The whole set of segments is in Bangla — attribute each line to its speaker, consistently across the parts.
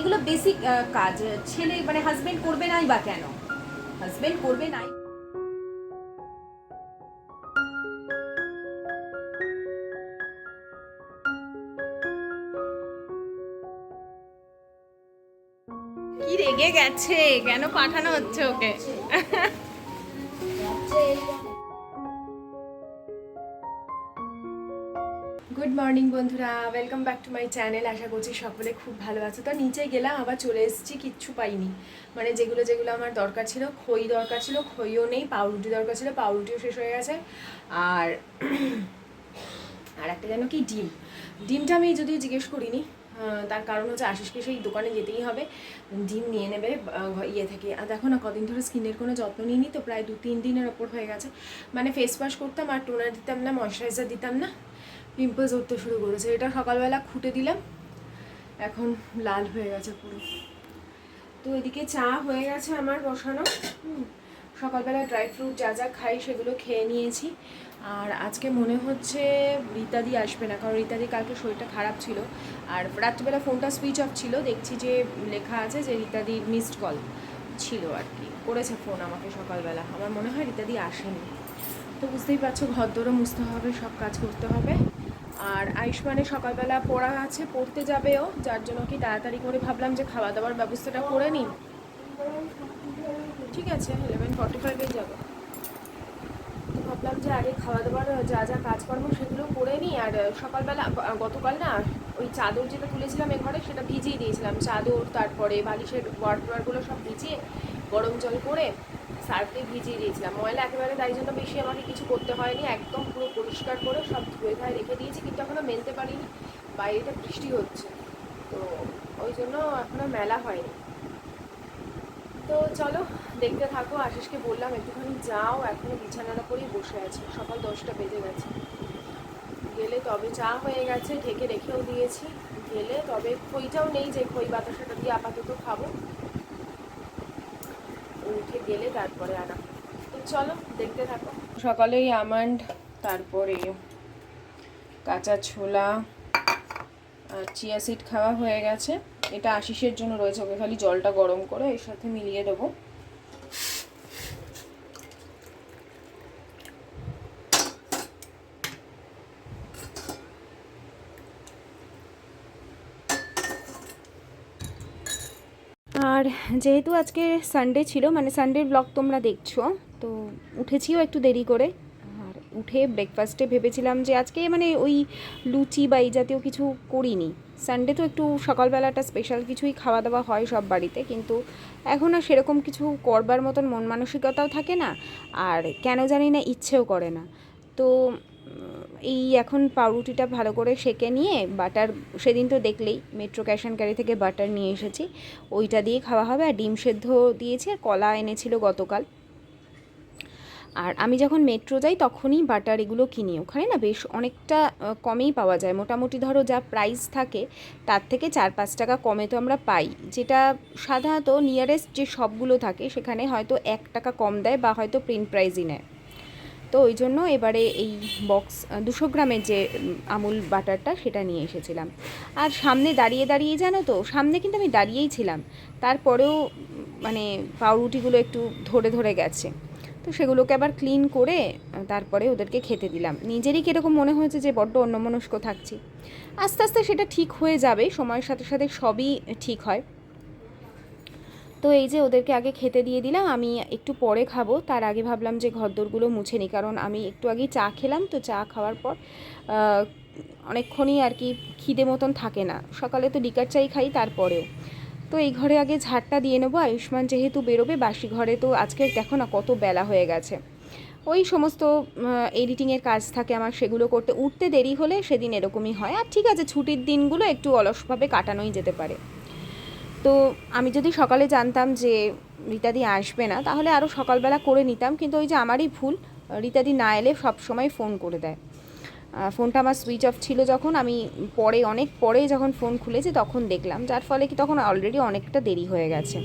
Speaker 1: এগুলো বেসিক কাজ। ছেলে মানে হাজবেন্ড করবে নাই বা কেন? হাজবেন্ড করবে নাই। কি রেগে গেছে? কেন পাঠানো হচ্ছে ওকে?
Speaker 2: মর্নিং বন্ধুরা welcome back to my channel আশা করছি সকলে খুব ভালো আছে। তো নিচে গেলাম, আবার চলে এসেছি, কিচ্ছু পাইনি। মানে যেগুলো যেগুলো আমার দরকার ছিল, খই দরকার ছিল, খইও নেই, পাউরুটি দরকার ছিল, পাউরুটিও শেষ হয়ে গেছে। আর আর একটা যেন কি, ডিম। ডিমটা আমি যদিও জিজ্ঞেস করিনি তার কারণ হচ্ছে আশিসকে সেই দোকানে যেতেই হবে। ডিম নিয়ে নেবে ইয়ে থেকে। আর দেখো না, কদিন ধরে স্কিনের কোনো যত্ন নিইনি, তো প্রায় দু তিন দিনের ওপর হয়ে গেছে। মানে ফেস ওয়াশ করতাম আর টোনার দিতাম না ময়শ্চারাইজার দিতাম না। পিম্পলস উঠতে শুরু করেছে। এটা সকালবেলা খুঁটে দিলাম, এখন লাল হয়ে গেছে পুরো। তো এদিকে চা হয়ে গেছে আমার বসানো। সকালবেলা ড্রাই ফ্রুট যা যা খাই সেগুলো খেয়ে নিয়েছি। আর আজকে মনে হচ্ছে রীতাদি আসবে না, কারণ রীতাদি কালকে শরীরটা খারাপ ছিল। আর রাত্রিবেলা ফোনটা সুইচ অফ ছিল, দেখছি যে লেখা আছে যে রীতাদি মিসড কল ছিল আর কি। করেছে ফোন আমাকে সকালবেলা। আমার মনে হয় রীতাদি আসেনি। তো বুঝতেই পারছ, ঘর দৌড়ে মুছতে হবে, সব কাজ করতে হবে। আর আয়ুষ্মানে সকালবেলা পড়া আছে, পড়তে যাবেও। যার জন্য কি তাড়াতাড়ি করে ভাবলাম যে খাওয়া দাওয়ার ব্যবস্থাটা করে নিই। ঠিক আছে ইলেভেন ফর্টি ফাইভেই যাব। ভাবলাম যে আগে খাওয়া দাওয়ার যা যা কাজকর্ম সেগুলো করে নিই। আর সকালবেলা গতকাল না ওই চাদর যেটা তুলেছিলাম এ ঘরে সেটা ভিজিয়ে দিয়েছিলাম। চাদর, তারপরে বালিশের ওয়ার্ডগুলো সব ভিজিয়ে গরম জল করে সার্ফে ভিজিয়ে দিয়েছিলাম। ময়লা একেবারে তাই জন্য বেশি আমাকে কিছু করতে হয়নি, একদম পুরো পরিষ্কার করে সব ধুয়ে ধায় রেখে দিয়েছি, কিন্তু এখনও মেলতে পারিনি, বাইরেটা বৃষ্টি হচ্ছে। তো ওই জন্য এখনও মেলা হয়নি। তো চলো, দেখতে থাকো, আশিসকে বললাম, একটুখানি যাও এখনও বিছানার করেই বসে আছে, সকাল দশটা বেজে গেছে। গেলে তবে চা হয়ে গেছে, ঢেকে রেখেও দিয়েছি, গেলে তবে খইটাও নেই, যে খই বাতাসাটা দিয়ে আপাতত খাব। উঠে গেলে তারপরে আনা। তো চলো, দেখতে থাকো। সকালেই আমন্ড, তারপরে কাঁচা ছোলা আর চিয়া সিড খাওয়া হয়ে গেছে। এটা আশিসের জন্য রয়েছে, ওকে খালি জলটা গরম করে এর সাথে মিলিয়ে দেবো
Speaker 1: আর যেহেতু আজকে সানডে ছিল মানে সানডের ব্লগ তোমরা দেখছ, তো উঠেছিও একটু দেরি করে। আর উঠে ব্রেকফাস্টে ভেবেছিলাম যে আজকে মানে ওই লুচি বা এই জাতীয় কিছু করিনি। সানডে তো একটু সকালবেলাটা স্পেশাল কিছুই খাওয়া দাওয়া হয় সব বাড়িতে, কিন্তু এখন আর সেরকম কিছু করবার মতন মন মানসিকতাও থাকে না, আর কেন জানি না ইচ্ছেও করে না। তো এই এখন পাউরুটিটা ভালো করে সেকে নিয়ে বাটার, সেদিন তো দেখলেই মেট্রো ক্যাশ অ্যান্ড ক্যারি থেকে বাটার নিয়ে এসেছি। ওইটা দিয়ে খাওয়া হবে আর ডিম সেদ্ধ দিয়েছি আর কলা এনেছিল গতকাল। আর আমি যখন মেট্রো যাই তখনই বাটার এগুলো কিনি। ওখানে না বেশ অনেকটা কমেই পাওয়া যায়। মোটামুটি ধরো যা প্রাইস থাকে তার থেকে চার পাঁচ টাকা কমে তো আমরা পাই। যেটা সাধারণত নিয়ারেস্ট যে সবগুলো থাকে সেখানে হয়তো এক টাকা কম দেয় বা হয়তো প্রিন্ট প্রাইজই নেয়। তো ওই জন্য এবারে এই বক্স দুশো গ্রামের যে আমুল বাটারটা সেটা নিয়ে এসেছিলাম। আর সামনে দাঁড়িয়ে দাঁড়িয়ে জানো তো, সামনে কিন্তু আমি দাঁড়িয়েই ছিলাম। তারপরেও মানে পাউরুটিগুলো একটু ধরে ধরে গেছে। তো সেগুলোকে আবার ক্লিন করে তারপরে ওদেরকে খেতে দিলাম। নিজেরই কীরকম মনে হয়েছে যে, বড্ড অন্যমনস্ক থাকছি। আস্তে আস্তে সেটা ঠিক হয়ে যাবে, সময়ের সাথে সাথে সবই ঠিক হয়। তো এই যে ওদেরকে আগে খেতে দিয়ে দিলাম, আমি একটু পরে খাব। তার আগে ভাবলাম যে ঘরদোরগুলো মুছে নিই, কারণ আমি একটু আগেই চা খেলাম, তো চা খাওয়ার পর অনেকক্ষণই আর কি খিদে মতন থাকে না। সকালে তো ডিকার চাই খাই তারপরেও। তো এই ঘরে আগে ঝাড়টা দিয়ে নেব, আয়ুষ্মান যেহেতু বেরোবে, বাসি ঘরে তো আজকে দেখো না কত বেলা হয়ে গেছে। ওই সমস্ত এডিটিংয়ের কাজ থাকে আমার, সেগুলো করতে, উঠতে দেরি হলে সেদিন এরকমই হয়। আর ঠিক আছে, ছুটির দিনগুলো একটু অলসভাবে কাটানোই যেতে পারে। তো আমি যদি সকালে জানতাম যে রীতাদি আসবে না, তাহলে আরও সকালবেলা করে নিতাম। কিন্তু ওই যে আমারই ভুল, রীতাদি না এলে সব সময় ফোন করে দেয়। ফোনটা আমার সুইচ অফ ছিল যখন, আমি পরে, অনেক পরে যখন ফোন খুলেছি তখন দেখলাম, যার ফলে কি তখন অলরেডি অনেকটা দেরি হয়ে গেছে।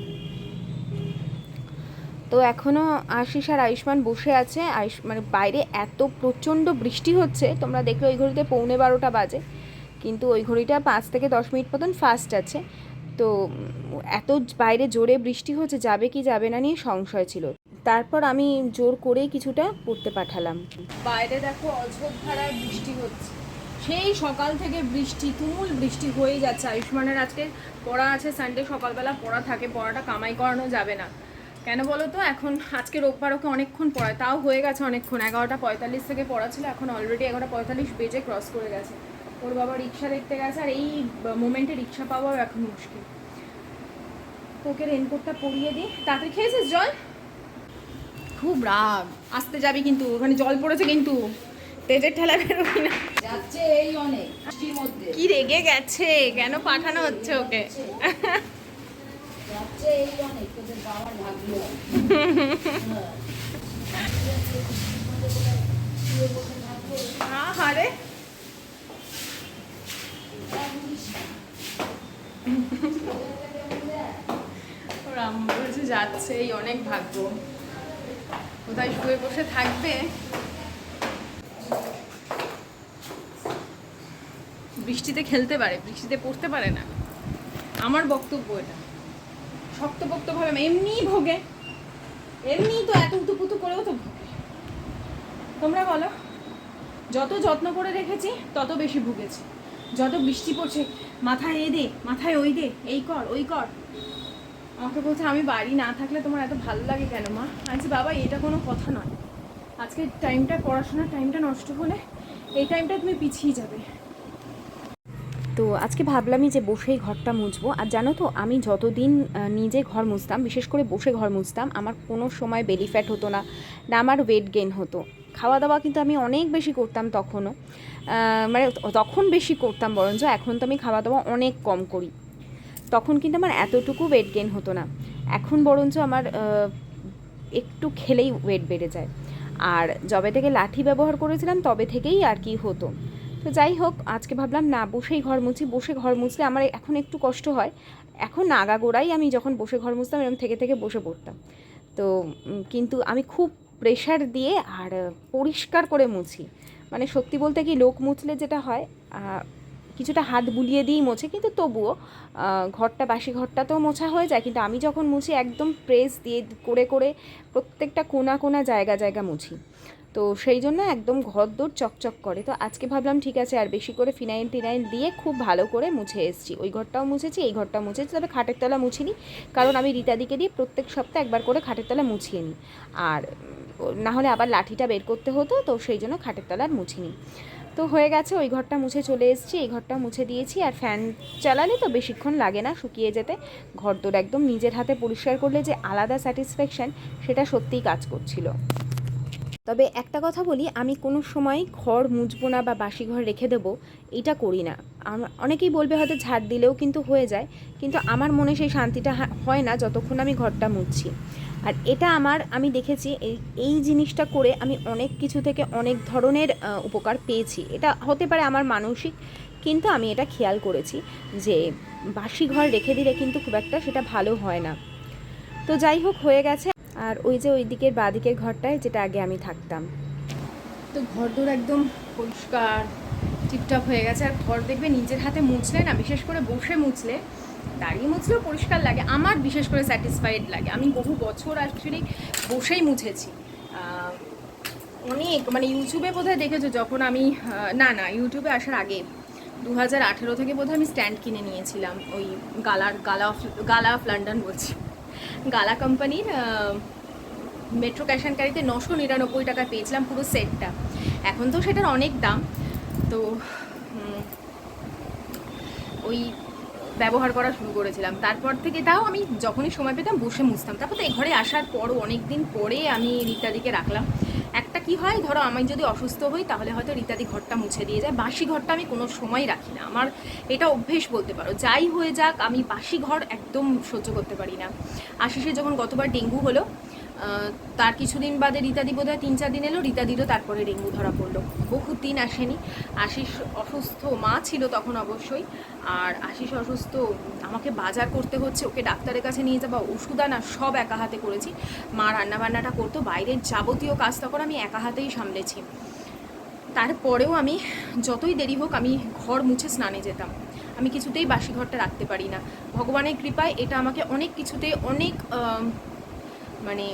Speaker 1: তো এখনও আশিস আর আয়ুষ্মান বসে আছে। আয়ুষ মানে বাইরে এত প্রচণ্ড বৃষ্টি হচ্ছে, তোমরা দেখলে ওই ঘড়িতে পৌনে বারোটা বাজে। কিন্তু ওই ঘড়িটা পাঁচ থেকে দশ মিনিট মতন ফাস্ট আছে। তো এত বাইরে জোরে বৃষ্টি হচ্ছে, যাবে কি যাবে না নিয়ে সংশয় ছিল। তারপর আমি জোর করেই কিছুটা পড়তে পাঠালাম।
Speaker 2: বাইরে দেখো অঝোর ধারায় বৃষ্টি হচ্ছে। সেই সকাল থেকে বৃষ্টি, তুমুল বৃষ্টি হয়ে যাচ্ছে। আয়ুষ্মানের আজকে পড়া আছে সানডে সকালবেলা, পড়া থাকে, পড়াটা কামাই করানো যাবে না। কেন বলো তো? এখন আজকে রোববার ওকে অনেকক্ষণ পড়ায়। তাও হয়ে গেছে অনেকক্ষণ। এগারোটা পঁয়তাল্লিশ থেকে পড়া ছিল, এখন অলরেডি এগারোটা পঁয়তাল্লিশ বেজে ক্রস করে গেছে। ওর বাবা রিক্সা দেখতে গেছে আর এই মোমেন্টে রিক্সা পাওয়াও এখন মুশকিল। ওকে রেনকোটটা পরিয়ে দিই। তাড়াতাড়ি খেয়েছিস জল? খুব রাগ। আসতে যাবি কিন্তু ওখানে জল পড়েছে কিন্তু। তেজের ঠেলা বেরোবি না
Speaker 3: যাচ্ছে এই অনেক মধ্যে।
Speaker 2: কি রেগে গেছে? কেন পাঠানো হচ্ছে ওকে?
Speaker 3: যাচ্ছে এই অনেক তোদের
Speaker 2: ওর বলছে যাচ্ছে এই অনেক ভাগ্য। কোথায় শুয়ে বসে থাকবে? বৃষ্টিতে খেলতে পারে বৃষ্টিতে পড়তে পারে না। আমার বক্তব্য এটা। শক্তপোক্তভাবে না, এমনিই ভোগে। এমনিই তো এত উতুপুতু করেও তো ভোগে। তোমরা বলো যত যত্ন করে রেখেছি তত বেশি ভুগেছি। যত বৃষ্টি পড়ছে, মাথায় এ দে, মাথায় ওই দে, এই কর, ওই কর। আমাকে বলছে, আমি বাড়ি না থাকলে তোমার এত ভালো লাগে কেন, মা? আমি বাবা, এটা কোনো কথা নয়। আজকে টাইমটা পড়াশোনার টাইমটা নষ্ট হলে এই টাইমটা তুমি পিছিয়ে যাবে।
Speaker 1: তো আজকে ভাবলামই যে বসেই ঘরটা মুছবো। আর জানো তো, আমি যতদিন নিজে ঘর মুছতাম, বিশেষ করে বসে ঘর মুছতাম, আমার কোনো সময় বেলি ফ্যাট হতো না না আমার ওয়েট গেইন হতো। খাওয়া দাওয়া কিন্তু আমি অনেক বেশি করতাম তখনও। মানে তখন বেশি করতাম বরঞ্চ, এখন তো আমি খাওয়া দাওয়া অনেক কম করি। তখন কিন্তু আমার এতটুকু ওয়েট গেইন হতো না। এখন বরঞ্চ আমার একটু খেলেই ওয়েট বেড়ে যায়। আর যবে থেকে লাঠি ব্যবহার করেছিলাম, তবে থেকেই আর কি হতো। তো যাই হোক, আজকে ভাবলাম না, বসেই ঘর মুছি, বসে ঘর মুছলে আমার এখন একটু কষ্ট হয়। এখন আগাগোড়াই আমি যখন বসে ঘর মুছতাম এরকম থেকে থেকে বসে পড়তাম। তো কিন্তু আমি খুব প্রেশার দিয়ে আর পরিষ্কার করে মুছি। মানে সত্যি বলতে কি লোক মুছলে যেটা হয় কিছুটা হাত বুলিয়ে দিয়েই মোছে, কিন্তু তবুও ঘরটা, বাসি ঘরটা তো মোছা হয়ে যায়। কিন্তু আমি যখন মুছি, একদম প্রেস দিয়ে করে করে প্রত্যেকটা কোনা কোনা জায়গা জায়গা মুছি। তো সেই জন্য একদম ঘর দৌড় চকচক করে। তো আজকে ভাবলাম, ঠিক আছে, আর বেশি করে ফিনাইল টিনাইল দিয়ে খুব ভালো করে মুছে এসেছি। ওই ঘরটাও মুছেছি, এই ঘরটাও মুছেছি, তবে খাটের তলা মুছিনি। কারণ আমি রীতাদিকে দিয়ে প্রত্যেক সপ্তাহে একবার করে খাটের তলা মুছিয়ে নিই। আর না হলে আবার লাঠিটা বের করতে হতো, তো সেই জন্য খাটের তলার মুছিনি। তো হয়ে গেছে, ওই ঘরটা মুছে চলে এসেছি, এই ঘরটা মুছে দিয়েছি, আর ফ্যান চালালে তো বেশিক্ষণ লাগে না শুকিয়ে যেতে। ঘর তোর একদম নিজের হাতে পরিষ্কার করলে যে আলাদা স্যাটিসফ্যাকশান, সেটা সত্যিই কাজ করছিল। তবে একটা কথা বলি, আমি কোনো সময় ঘর মুছবো না বা বাসি ঘর রেখে দেবো, এটা করি না। অনেকেই বলবে হয়তো ঝাড় দিলেও কিন্তু হয়ে যায়, কিন্তু আমার মনে সেই শান্তিটা হয় না যতক্ষণ আমি ঘরটা মুছছি। আর এটা আমার, আমি দেখেছি, এই এই জিনিসটা করে আমি অনেক কিছু থেকে অনেক ধরনের উপকার পেয়েছি। এটা হতে পারে আমার মানসিক, কিন্তু আমি এটা খেয়াল করেছি যে বাসি ঘর রেখে দিলে কিন্তু খুব একটা সেটা ভালো হয় না। তো যাই হোক, হয়ে গেছে। আর ওই যে ওই দিকের বাঁ দিকের ঘরটায় যেটা আগে আমি থাকতাম।
Speaker 2: তো ঘর দোর একদম পরিষ্কার, টিপটপ হয়ে গেছে। আর ঘর দেখবে নিজের হাতে মুছলে না, বিশেষ করে বসে মুছলে দাঁড়িয়ে মুছলেও পরিষ্কার লাগে, আমার বিশেষ করে স্যাটিসফাইড লাগে। আমি বহু বছর অ্যাকচুয়ালি বসেই মুছেছি। অনেক মানে ইউটিউবে বোধহয় দেখেছ যখন আমি না না ইউটিউবে আসার আগে দু হাজার আঠেরো থেকে বোধহয় আমি স্ট্যান্ড কিনে নিয়েছিলাম ওই গালার, গালা অফ গালা অফ লন্ডন বলছি। গালা কোম্পানির মেট্রো ক্যাশ অ্যান্ড ক্যারিতে নশো নিরানব্বই টাকা পেয়েছিলাম পুরো সেটটা এখন তো সেটার অনেক দাম। তো ওই ব্যবহার করা শুরু করেছিলাম। তারপর থেকে তাও আমি যখনই সময় পেতাম বসে মুছতাম। তারপর তো এই ঘরে আসার পরও অনেক দিন পরে আমি রিতাদিকে রাখলাম। একটা কি হয়, ধরো আমি যদি অসুস্থ হই, তাহলে হয়তো রিতাদি ঘরটা মুছে দিয়ে যায়। বাসি ঘরটা আমি কোনো সময় রাখি না। আমার এটা অভ্যেস বলতে পারো। যাই হয়ে যাক, আমি বাসি ঘর একদম সহ্য করতে পারি না। আশিসে যখন গতবার ডেঙ্গু হলো তার কিছুদিন বাদে রীতাদি বোধহয় তিন চার দিন এলো, রীতাদিরও তারপরে ডেঙ্গু ধরা পড়ল। বহু দিন আসেনি। আশিস অসুস্থ মা ছিল তখন অবশ্যই। আর আশিস অসুস্থ, আমাকে বাজার করতে হচ্ছে, ওকে ডাক্তারের কাছে নিয়ে যাওয়া ওষুধ আনা সব একা হাতে করেছি। মা রান্নাবান্নাটা করতো, বাইরের যাবতীয় কাজ তখন আমি একা হাতেই সামলেছি। তারপরেও আমি যতই দেরি হোক আমি ঘর মুছে স্নানে যেতাম। আমি কিছুতেই বাসি ঘরটা রাখতে পারি না। ভগবানের কৃপায় এটা আমাকে অনেক কিছুতে অনেক মানে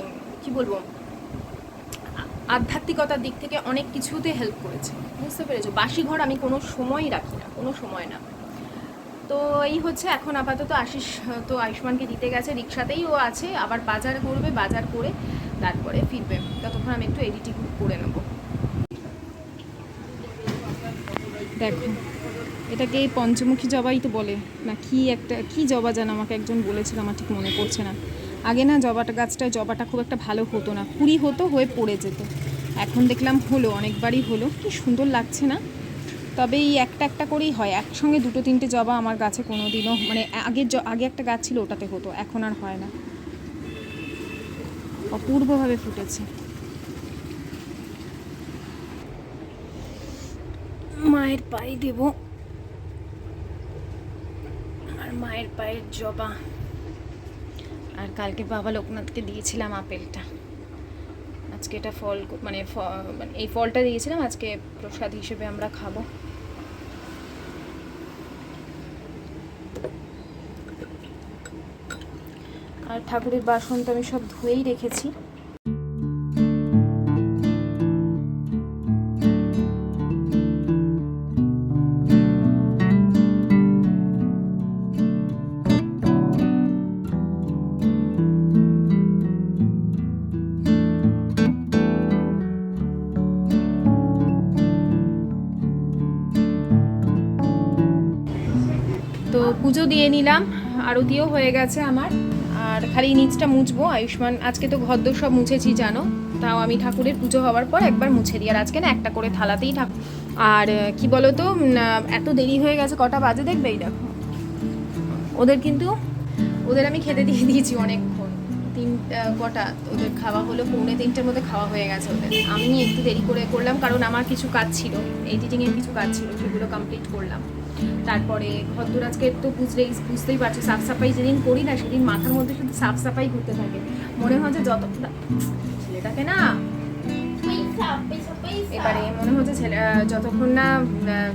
Speaker 2: কি বলব, আধ্যাত্মিকতার দিক থেকে অনেক কিছুতে হেল্প করেছে, বুঝতে পেরেছ? বাসি ঘর আমি কোনো সময়ই রাখি না, কোনো সময় না। তো এই হচ্ছে এখন আপাতত আশিস তো আয়ুষ্মানকে দিতে গেছে, রিক্সাতেই ও আছে, আবার বাজার করবে, বাজার করে তারপরে ফিরবে। ততক্ষণ আমি একটু এডিটিং করে নেব।
Speaker 1: দেখো, এটাকে এই পঞ্চমুখী জবাই তো বলে, না কি একটা, কি জবা যেন আমাকে একজন বলেছিল, আমার ঠিক মনে পড়ছে না। আগে না জবাটা, গাছটায় জবাটা খুব একটা ভালো হতো না। কুড়ি হতো, হয়ে পড়ে যেত। এখন দেখলাম হলো, অনেকবারই হলো। কি সুন্দর লাগছে না? তবে এই একটা একটা করেই হয়। একসঙ্গে দুটো, তিনটে জবা আমার গাছে কোনো দিনও মানে আগের জ- আগে একটা গাছ ছিল, ওটাতে হতো। এখন আর হয় না। অপূর্বভাবে ফুটেছে। মায়ের পায়ে দেব। আর মায়ের পায়ের জবা। আর কালকে বাবা লোকনাথকে দিয়েছিলাম আপেলটা। আজকে এটা ফল মানে মানে এই ফলটা দিয়েছিলাম, আজকে প্রসাদ হিসেবে আমরা খাব। আর ঠাকুরের বাসন তো আমি সব ধুয়েই রেখেছি। নিলাম, আরতিও হয়ে গেছে আমার, আর খালি নিচটা মুছবো, আয়ুষ্মান, আজকে তো ঘরদোর সব মুছেছি, জানো? তাও আমি ঠাকুরের পুজো হওয়ার পর একবার মুছে দিই, আর আজকে না একটা করে থালাতেই ঠাকুর, আর কি বলো তো এত দেরি হয়ে গেছে, কটা বাজে দেখবে এই দেখো। ওদের কিন্তু, ওদের আমি খেতে দিয়ে দিয়েছি অনেকক্ষণ, তিন কটা, ওদের খাওয়া হলো পৌনে তিনটের মধ্যে খাওয়া হয়ে গেছে ওদের। আমি একটু দেরি করে করলাম, কারণ আমার কিছু কাজ ছিল এডিটিংয়ের কিছু কাজ ছিল, সেগুলো কমপ্লিট করলাম। তারপরে ঘরদোর আজকে তো বুঝলেই, বুঝতেই পারছ সাফ সাফাই যেদিন করি না, সেদিন মাথার মধ্যে শুধু সাফ সাফাই ঘুরতে থাকে। মনে হয় যে যত ছেলেটাকে না এবারে মনে হচ্ছে ছেলে যতক্ষণ না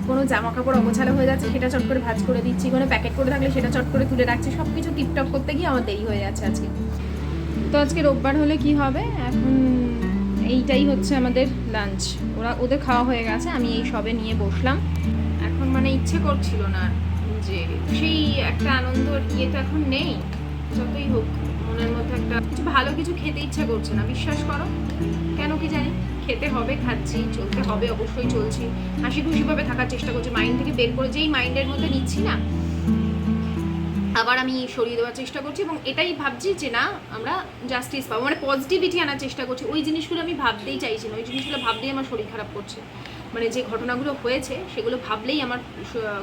Speaker 1: কোনো জামা কাপড় অগোছালো হয়ে যাচ্ছে, সেটা চট করে ভাজ করে দিচ্ছি, কোনো প্যাকেট করে থাকলে সেটা চট করে তুলে রাখছি সব কিছু টিপটপ করতে গিয়ে আমার দেরি হয়ে যাচ্ছে আজকে। তো আজকে রোববার হলে কি হবে? এখন এইটাই হচ্ছে আমাদের লাঞ্চ ওরা ওদের খাওয়া হয়ে গেছে, আমি এই সবে নিয়ে বসলাম। মানে ইচ্ছে করছিল না যে সেই একটা আনন্দ ইয়ে তো এখন নেই, যতই হোক, মনের মধ্যে একটা কিছু ভালো কিছু খেতে ইচ্ছা করছে না, বিশ্বাস করো। কেন কি জানি, খেতে হবে, খাচ্ছি, চলতে হবে, অবশ্যই চলছি। হাসি খুশিভাবে থাকার চেষ্টা করছি মাইন্ড থেকে বের করে যেই মাইন্ডের মধ্যে নিচ্ছি না, আবার আমি সরিয়ে দেওয়ার চেষ্টা করছি এবং এটাই ভাবছি যে না, আমরা জাস্টিস পাবো মানে পজিটিভিটি আনার চেষ্টা করছি। ওই জিনিসগুলো আমি ভাবতেই চাইছি না, ওই জিনিসগুলো ভাবতেই আমার শরীর খারাপ করছে। মানে যে ঘটনাগুলো হয়েছে, সেগুলো ভাবলেই আমার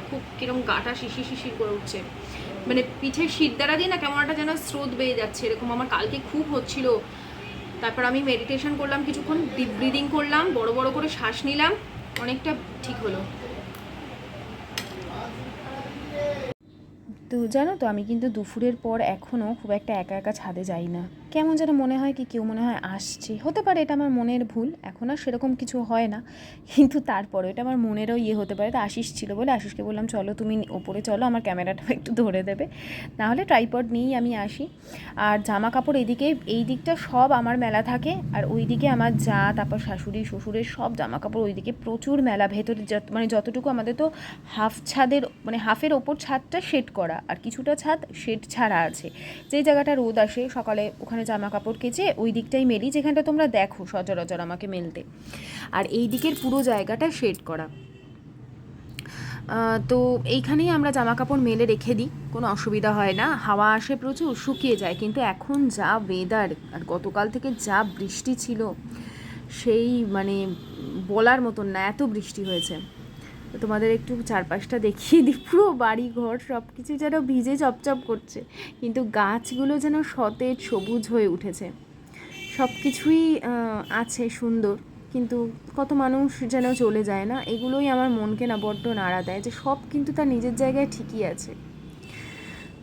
Speaker 1: খুব কীরকম গাটা শিশির শিশির করে উঠছে। মানে পিঠের শীত দ্বারা দিয়ে না কেমন একটা যেন স্রোত বেয়ে যাচ্ছে, এরকম আমার কালকে খুব হচ্ছিল। তারপর আমি মেডিটেশন করলাম কিছুক্ষণ ডিপ ব্রিদিং করলাম, বড় বড় করে শ্বাস নিলাম, অনেকটা ঠিক হলো। তো জানো তো, আমি কিন্তু দুপুরের পর এখনও খুব একটা একা একা ছাদে যাই না। কেমন যেন মনে হয় কি কেউ মনে হয় আসছে। হতে পারে এটা আমার মনের ভুল, এখন আর সেরকম কিছু হয় না। কিন্তু তারপরে এটা আমার মনেরও ইয়ে হতে পারে। তো আশিস ছিল বলে আশিসকে বললাম, চলো তুমি ওপরে চলো, আমার ক্যামেরাটা একটু ধরে দেবে। নাহলে ট্রাইপড নিয়েই আমি আসি। আর জামা কাপড় এদিকে, এই দিকটা সব আমার মেলা থাকে। আর ওই দিকে আমার যা, তারপর শাশুড়ি, শ্বশুরের সব জামা কাপড় ওইদিকে প্রচুর মেলা। ভেতরে মানে যতটুকু আমাদের তো হাফ ছাদের মানে হাফের ওপর ছাদটা শেড করা। আর কিছুটা ছাদ শেড ছাড়া আছে। যেই জায়গাটা রোদ আসে, সকালে ওখানে জামা কাপড় কেচে ওই দিকটাই মেলি, যেখানটা তোমরা দেখো সচরাচর আমাকে মেলতে। আর এই দিকের পুরো জায়গাটা শেড করা। তো এইখানেই আমরা জামা কাপড় মেলে রেখে দিই, কোনো অসুবিধা হয় না। হাওয়া আসে প্রচুর, শুকিয়ে যায়, কিন্তু এখন যা ওয়েদার আর গতকাল থেকে যা বৃষ্টি ছিল, সেই মানে বলার মতন না, এত বৃষ্টি হয়েছে। তোমাদের একটু চারপাশটা দেখিয়ে দিই, পুরো বাড়ি ঘর সব কিছু যেন ভিজে চপচপ করছে, কিন্তু গাছগুলো যেন সতেজ সবুজ হয়ে উঠেছে। সব কিছুই আছে সুন্দর, কিন্তু কত মানুষ যেন চলে যায় না, এগুলোই আমার মনকে না বড্ড নাড়া দেয় যে সব কিন্তু তার নিজের জায়গায় ঠিকই আছে।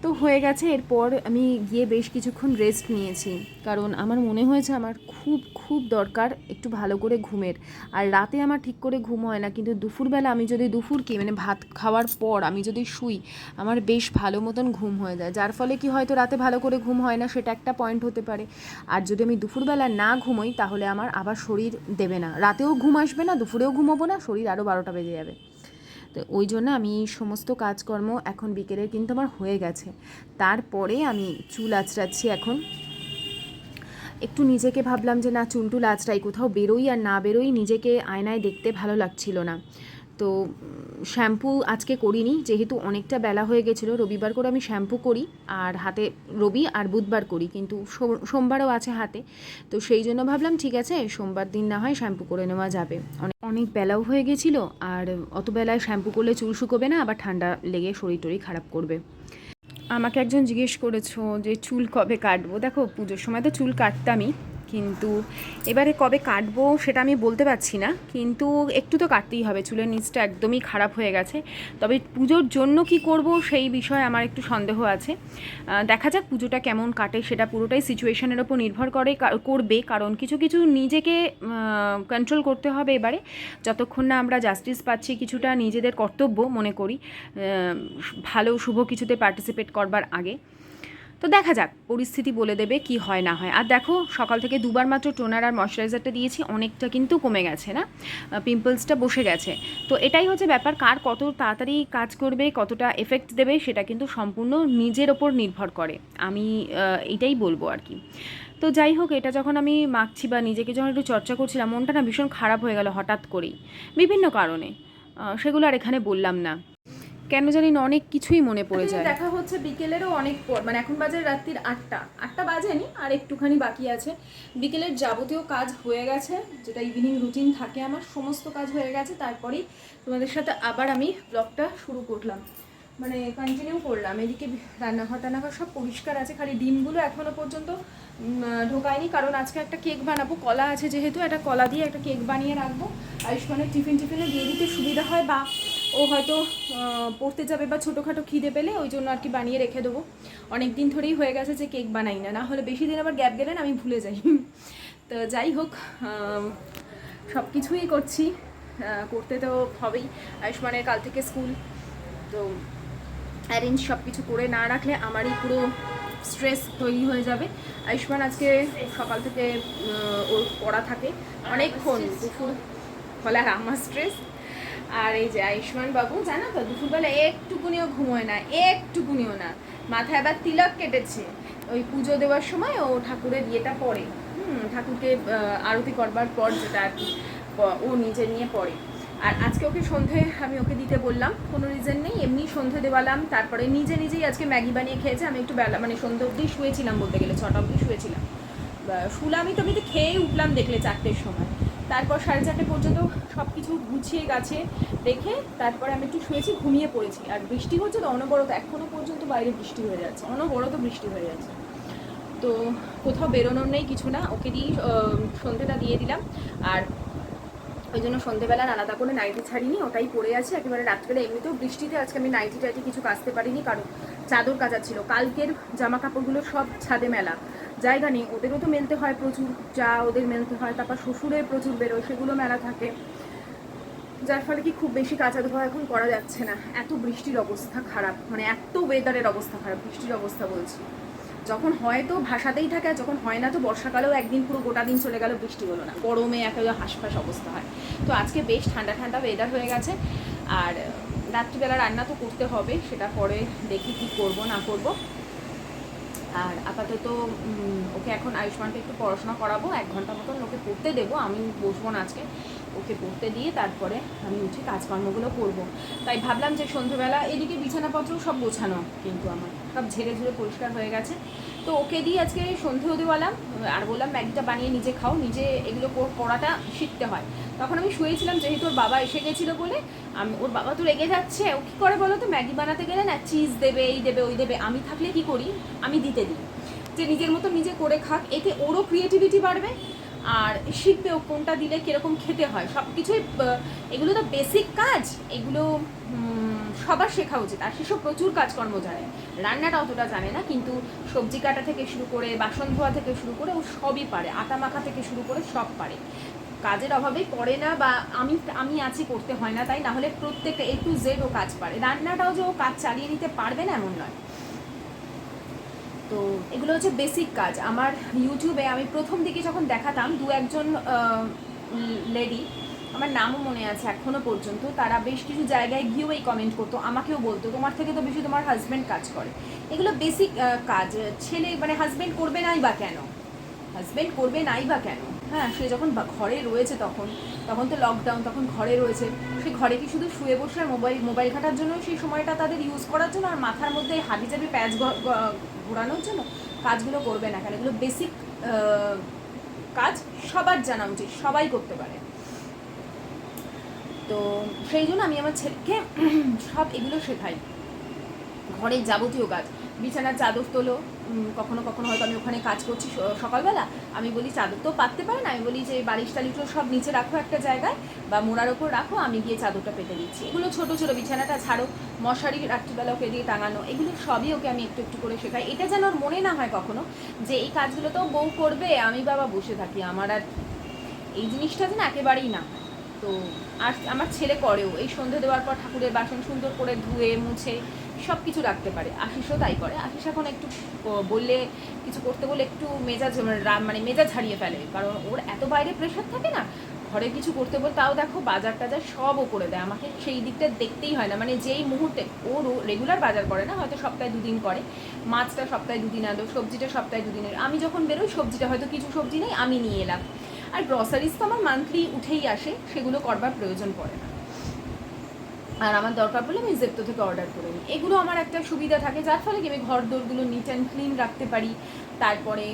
Speaker 4: তো হয়ে গেছে, এরপর আমি গিয়ে বেশ কিছুক্ষণ রেস্ট নিয়েছি। কারণ আমার মনে হয়েছে আমার খুব খুব দরকার একটু ভালো করে ঘুমের। আর রাতে আমার ঠিক করে ঘুম হয় না, কিন্তু দুপুরবেলা আমি যদি দুপুর কি মানে ভাত খাওয়ার পর আমি যদি শুই, আমার বেশ ভালো মতন ঘুম হয়ে যায়। যার ফলে কি হয়তো রাতে ভালো করে ঘুম হয় না, সেটা একটা পয়েন্ট হতে পারে। আর যদি আমি দুপুরবেলা না ঘুমোই, তাহলে আমার আবার শরীর দেবে না। রাতেও ঘুম আসবে না, দুপুরেও ঘুমোবো না, শরীর আরও বারোটা বেজে যাবে। তো ওই জন্য আমি সমস্ত কাজকর্ম এখন বিকেলে কিন্তু আমার হয়ে গেছে। তারপরে আমি চুল আঁচড়াচ্ছি এখন। একটু নিজেকে ভাবলাম যে না চুল টুল আঁচড়াই, কোথাও বেরোই আর না বেরোই নিজেকে আয়নায় দেখতে ভালো লাগছিল না। তো শ্যাম্পু আজকে করিনি, যেহেতু অনেকটা বেলা হয়ে গেছিল, রবিবার করে আমি শ্যাম্পু করি আর হাতে রবি আর বুধবার করি, কিন্তু সোম- সোমবারও আছে হাতে। তো সেই জন্য ভাবলাম, ঠিক আছে, সোমবার দিন না হয় শ্যাম্পু করে নেওয়া যাবে। অনেক বেলাও হয়ে গেছিল, আর অত বেলায় শ্যাম্পু করলে চুল শুকোবে না, আবার ঠান্ডা লেগে শরীর টরি খারাপ করবে। আমাকে একজন জিজ্ঞেস করেছ যে চুল কবে কাটবো? দেখো, পুজোর সময় তো চুল কাটতামই। কিন্তু এবারে কবে কাটবো সেটা আমি বলতে পারছি না, কিন্তু একটু তো কাটতেই হবে। চুলের নিচটা একদমই খারাপ হয়ে গেছে। তবে পুজোর জন্য কি করব সেই বিষয়ে আমার একটু সন্দেহ আছে। দেখা যাক পুজোটা কেমন কাটে, সেটা পুরোটাই সিচুয়েশনের ওপর নির্ভর করে করবে। কারণ কিছু কিছু নিজেকে কন্ট্রোল করতে হবে এবারে। যতক্ষণ না আমরা জাস্টিস পাচ্ছি, কিছুটা নিজেদের কর্তব্য মনে করি। ভালো, শুভ কিছুতে পার্টিসিপেট করবার আগে। তো দেখা যাক, পরিস্থিতি বলে দেবে কি হয় না হয়। আর দেখো, সকাল থেকে দুবার মাত্র টোনার আর ময়শ্চারাইজারটা দিয়েছি, অনেকটা কিন্তু কমে গেছে, না? পিম্পলসটা বসে গেছে। তো এটাই হচ্ছে ব্যাপার, কার কত তাড়াতাড়ি কাজ করবে, কতটা এফেক্ট দেবে, সেটা কিন্তু সম্পূর্ণ নিজের ওপর নির্ভর করে। আমি এটাই বলব আর কি। তো যাই হোক, এটা যখন আমি মাখছি বা নিজেকে যখন একটু চর্চা করছিলাম, মনটা না ভীষণ খারাপ হয়ে গেল হঠাৎ করেই। বিভিন্ন কারণে। সেগুলো আর এখানে বললাম না। কেন জানি না অনেক কিছুই মনে পড়ে যায়।
Speaker 1: দেখা হচ্ছে বিকেলেরও অনেক পর মানে এখন বাজে রাত্রির আটটা। আটটা বাজেনি আর একটুখানি বাকি আছে। বিকেলের যাবতীয় কাজ হয়ে গেছে যেটা ইভিনিং রুটিন থাকে আমার সমস্ত কাজ হয়ে গেছে তারপরেই তোমাদের সাথে আবার আমি ব্লগটা শুরু করলাম। মানে কন্টিনিউ করলাম। এদিকে রান্নাঘর টান্নাঘর সব পরিষ্কার আছে খালি ডিমগুলো এখনও পর্যন্ত ঢোকায়নি কারণ আজকে একটা কেক বানাবো। কলা আছে যেহেতু একটা কলা দিয়ে একটা কেক বানিয়ে রাখব। আয়ুষ্মানের টিফিন টিফিনে দিয়ে দিতে সুবিধা হয় বা হয়তো পড়তে যাবে বা ছোটোখাটো খিদে পেলে ওই জন্য আর কি বানিয়ে রেখে দেবো। অনেক দিন ধরেই হয়ে গেছে যে কেক বানাই না না হলে বেশি দিন আবার গ্যাপ গেলে না আমি ভুলে যাই। তো যাই হোক সব কিছুই করছি করতে তো হবেই। আয়ুষ্মানের কাল থেকে স্কুল, তো অ্যারেঞ্জ সব কিছু করে না রাখলে আমারই পুরো স্ট্রেস তৈরি হয়ে যাবে। আয়ুষ্মান আজকে সকাল থেকে ওর পড়া থাকে। অনেকক্ষণ দুপুর ফলে আর আমার স্ট্রেস আর এই যে আয়ুষ্মান বাবু, জানো তো, দুপুরবেলা একটুকুনিও ঘুমোয় না, একটুকুনিও না। মাথায় আবার তিলক কেটেছে। ওই পুজো দেওয়ার সময় ও ঠাকুরের ইয়েটা পড়ে হুম, ঠাকুরকে আরতি করবার পর যেটা আর কি ও নিজে নিয়ে পড়ে। আর আজকে ওকে সন্ধে, আমি ওকে দিতে বললাম, কোনো রিজন নেই, এমনি সন্ধে দেওয়ালাম, তারপরে নিজে নিজেই আজকে ম্যাগি বানিয়ে খেয়েছে, আমি একটু বেলা মানে সন্ধে অবধি শুয়েছিলাম বলতে গেলে, ছটা অবধি শুয়েছিলাম। শুলামই তো আমি তো খেয়েই উঠলাম দেখলে চারটের সময়। তারপর সাড়ে চারটে পর্যন্ত সব কিছু গুছিয়ে গাছে রেখে তারপরে আমি একটু শুয়েছি ঘুমিয়ে পড়েছি। আর বৃষ্টি হচ্ছে তো অনবরত এখনও পর্যন্ত বাইরে বৃষ্টি হয়ে যাচ্ছে অনবরত বৃষ্টি হয়ে যাচ্ছে। তো কোথাও বেরোনোর নেই কিছু না ওকে দিয়েই আহ, সন্ধেটা দিয়ে দিলাম। আর ওই জন্য সন্ধেবেলা আলাদা করে নাইটি ছাড়িনি ওটাই পরে আছে। একেবারে রাত্রেবেলা এমনিতেও বৃষ্টিতে আজকে আমি নাইটি টাইটি কিছু কাচতে পারিনি কারণ চাদর কাচা ছিল। কালকের জামা কাপড়গুলো সব ছাদে মেলা। জায়গা নেই। ওদেরও তো মেলতে হয় প্রচুর। যা ওদের মেলতে হয়, তারপর শ্বশুরের প্রচুর বেরোয়, সেগুলো মেলা থাকে। যার ফলে কি খুব বেশি কাঁচা ধোয়া এখন করা যাচ্ছে না। এত বৃষ্টির অবস্থা খারাপ। মানে এত ওয়েদারের অবস্থা খারাপ, বৃষ্টির অবস্থা বলছি। যখন হয় তো ভাসাতেই থাকে, আর যখন হয় না তো বর্ষাকালেও একদিন পুরো গোটা দিন চলে গেল, বৃষ্টি হলো না। গরমে একেবারে হাঁসফাঁস অবস্থা হয়। তো আজকে বেশ ঠান্ডা ঠান্ডা ওয়েদার হয়ে গেছে। আর রাত্রিবেলা রান্না তো করতে হবে, সেটা পরে দেখি কি করব, না করব। আর আপাতত ওকে এখন আয়ুষ্মানকে একটু পড়াশোনা করাবো, এক ঘণ্টা মতন ওকে পড়তে দেবো, আমি বসবো না আজকে। ওকে পড়তে দিয়ে তারপরে আমি উঠে কাজকর্মগুলো করব। তাই ভাবলাম যে সন্ধ্যেবেলা এদিকে বিছানাপত্র সব গোছানো কিন্তু আমার। সব ঝেড়ে ঝুড়ে পরিষ্কার হয়ে গেছে। তো ওকে দিয়ে আজকে সন্ধেও দেওয়ালাম আর বললাম, ম্যাগিটা বানিয়ে নিজে খাও, নিজে এগুলো কর- করাটা শিখতে হয়। তখন আমি শুয়েছিলাম, যেহেতু ওর বাবা এসে গেছিল বলে, আমি ওর বাবা তো রেগে যাচ্ছে, ও কী করে বলো তো, ম্যাগি বানাতে গেলে না চিজ দেবে, এই দেবে, ওই দেবে, আমি থাকলে কি করি? আমি দিতে দিই। যে নিজের মতো নিজে করে খাক, এতে ওরও ক্রিয়েটিভিটি বাড়বে, আর শিখবে ও কোনটা দিলে কীরকম খেতে হয়। সব কিছুই এগুলো তো বেসিক কাজ, এগুলো সবার শেখা উচিত, আর সেসব প্রচুর কাজকর্ম জানে। রান্নাটা অতটা জানে না, কিন্তু সবজি কাটা থেকে শুরু করে, বাসন ধোয়া থেকে শুরু করে, ও সবই পারে। আটা মাখা থেকে শুরু করে সব পারে। কাজের অভাবেই পড়ে না বা আমি আমি আছি করতে হয় না তাই না হলে প্রত্যেকটা এ টু জেড ও কাজ পারে। রান্নাটাও যে ও কাজ চালিয়ে নিতে পারবে না এমন নয়। তো এগুলো হচ্ছে বেসিক কাজ। আমার ইউটিউবে আমি প্রথম দিকে যখন দেখাতাম, দু একজন লেডি আমার নামও মনে আছে এখনও পর্যন্ত। তারা বেশ কিছু জায়গায় গিয়েও এই কমেন্ট করতো, আমাকেও বলতো, তোমার থেকে তো বেশি তোমার হাজব্যান্ড কাজ করে। এগুলো বেসিক কাজ, ছেলে মানে হাজব্যান্ড করবে নাই বা কেন? হাজব্যান্ড করবে নাই বা কেন? হ্যাঁ সে যখন ঘরে রয়েছে তখন তখন তো লকডাউন তখন ঘরে রয়েছে, সে ঘরে কি শুধু শুয়ে বসে আর মোবাইল মোবাইল ঘাটার জন্য সেই সময়টা তাদের ইউজ করার জন্য আর মাথার মধ্যে হাবি জাবি প্যাচ ঘোরানোর জন্য কাজগুলো করবে না কেন? এগুলো বেসিক কাজ সবার জানা উচিত, সবাই করতে পারে। তো সেই জন্য আমি আমার ছেলেকে সব এগুলো শেখাই। ঘরের যাবতীয় কাজ। বিছানার চাদর তোলো কখনো কখনো হয়তো আমি ওখানে কাজ করছি সকালবেলা। আমি বলি, চাদর তো পাততে পারে না। আমি বলি যে, বালিশ টালিশগুলো সব নিচে রাখো একটা জায়গায় বা মোড়ার ওপর রাখো, আমি গিয়ে চাদরটা পেতে দিচ্ছি। এগুলো ছোট ছোট বিছানাটা ছাড়ো মশারি রাত্রিবেলা ওকে দিয়ে টাঙানো, এগুলো সবই ওকে আমি একটু একটু করে শেখাই। এটা যেন ওর মনে না হয় কখনো যে, এই কাজগুলো তো বউ করবে, আমি বাবা বসে থাকি। আমার আর এই জিনিসটা যেন একেবারেই না হয়। তো আর আমার ছেলে করেও। এই সন্ধে দেওয়ার পর ঠাকুরের বাসন সুন্দর করে ধুয়ে, মুছে সব কিছু রাখতে পারে। আশিসও তাই করে। আশিস এখন একটু বললে, কিছু করতে বলে একটু মেজাজ মানে মেজাজ হারিয়ে ফেলে। কারণ ওর এত বাইরে প্রেশার থাকে না, ঘরে কিছু করতে বলে, তাও দেখো বাজার টাজার সবও করে দেয়। আমাকে সেই দিকটা দেখতেই হয় না। মানে যেই মুহূর্তে ও রেগুলার বাজার করে না, হয়তো সপ্তাহে দুদিন করে। মাছটা সপ্তাহে দুদিন আনলো, সবজিটা সপ্তাহে দুদিন এলো। আমি যখন বেরোই, সবজিটা হয়তো কিছু সবজি নেই, আমি নিয়ে এলাম। আর গ্রসারিজ তো আমার মান্থলি উঠেই আসে, সেগুলো করবার প্রয়োজন পড়ে না। আর আমার দরকার পড়লে আমি জেপ্তো থেকে অর্ডার করে নিই। এগুলো আমার একটা সুবিধা থাকে, যার ফলে কি আমি ঘর দোরগুলো নিট অ্যান্ড ক্লিন রাখতে পারি। তারপরে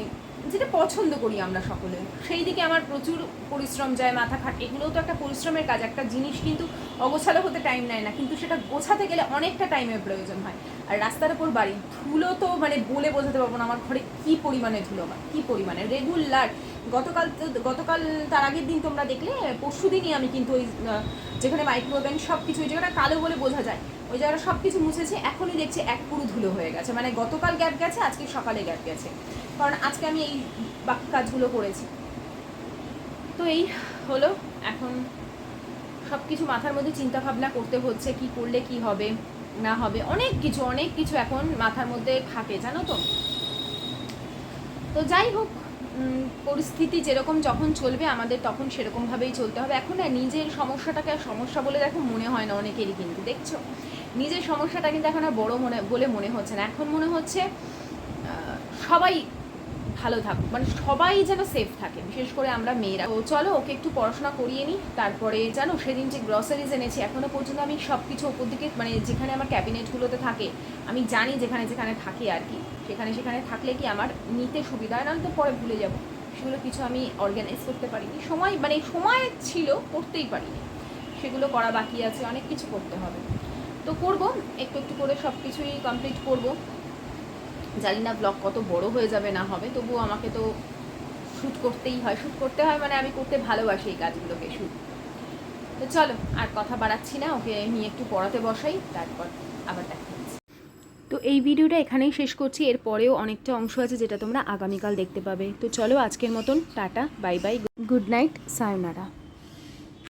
Speaker 1: যেটা পছন্দ করি আমরা সকলে। সেই দিকে আমার প্রচুর পরিশ্রম যায়, মাথা খাট। এগুলোও তো একটা পরিশ্রমের কাজ, একটা জিনিস কিন্তু অগোছালো হতে টাইম নেয় না। কিন্তু সেটা গোছাতে গেলে অনেকটা টাইমের প্রয়োজন হয়। আর রাস্তার উপর বাড়ি, ধুলো তো মানে বলে বোঝাতে পারব না, আমার ঘরে কী পরিমাণে ধুলো কী পরিমাণে? রেগুলার গতকাল গতকাল তার আগের দিন তোমরা দেখলে, পরশু দিনই আমি কিন্তু ওই যেখানে মাইক্রোওভেন সব কিছু ওই জায়গাটা কালো বলে বোঝা যায়, ওই জায়গাটা সব কিছু মুছেছে, এখনই দেখছি এক পুরো ধুলো হয়ে গেছে। মানে গতকাল গ্যাপ গেছে, আজকে সকালে গ্যাপ গেছে। কারণ আজকে আমি এই বাকি কাজগুলো করেছি। তো এই হলো, এখন সব কিছু মাথার মধ্যে চিন্তা ভাবনা করতে হচ্ছে, কি করলে কি হবে? না হবে। অনেক কিছু অনেক কিছু এখন মাথার মধ্যে থাকে, জানো তো? তো যাই হোক পরিস্থিতি যেরকম যখন চলবে আমাদের তখন সেরকমভাবেই চলতে হবে। এখন না নিজের সমস্যাটাকে সমস্যা বলে দেখো মনে হয় না অনেকেরই কিন্তু, দেখছ? নিজের সমস্যাটা কিন্তু এখন আর বড়ো মনে, বলে মনে হচ্ছে না। এখন মনে হচ্ছে সবাই ভালো থাকুক। মানে সবাই যেন সেফ থাকে, বিশেষ করে আমরা মেয়েরা। তো চলো, ওকে একটু পড়াশোনা করিয়ে নিই, তারপরে জানো, সেদিন যে গ্রসারিজ এনেছি, এখনও পর্যন্ত আমি সব কিছু ওপর দিকে মানে যেখানে আমার ক্যাবিনেটগুলোতে থাকে, আমি জানি যেখানে যেখানে থাকে আর কি। সেখানে সেখানে থাকলে কি আমার নিতে সুবিধা হয়? নাহলে তো পরে ভুলে যাব। সেগুলো কিছু আমি অর্গানাইজ করতে পারিনি। সময় মানে সময় ছিল, করতেই পারিনি। সেগুলো করা বাকি আছে, অনেক কিছু করতে হবে। তো করব, একটু একটু করে সব কিছুই কমপ্লিট করব। জানি না ব্লগ কত বড় হয়ে যাবে না হবে, তবুও আমাকে তো শ্যুট করতেই হয়। শ্যুট করতে হয় মানে আমি করতে ভালোবাসি এই কাজগুলোকে শ্যুট তো চলো, আর কথা বাড়াচ্ছি না, ওকে নিয়ে একটু পড়াতে বসাই, তারপর আবার দেখা তো এই ভিডিওটা এখানেই শেষ করছি এরপরেও অনেকটা অংশ আছে যেটা তোমরা আগামীকাল দেখতে পাবে। তো চলো আজকের মতন, tata, bye bye, good night, sayonara.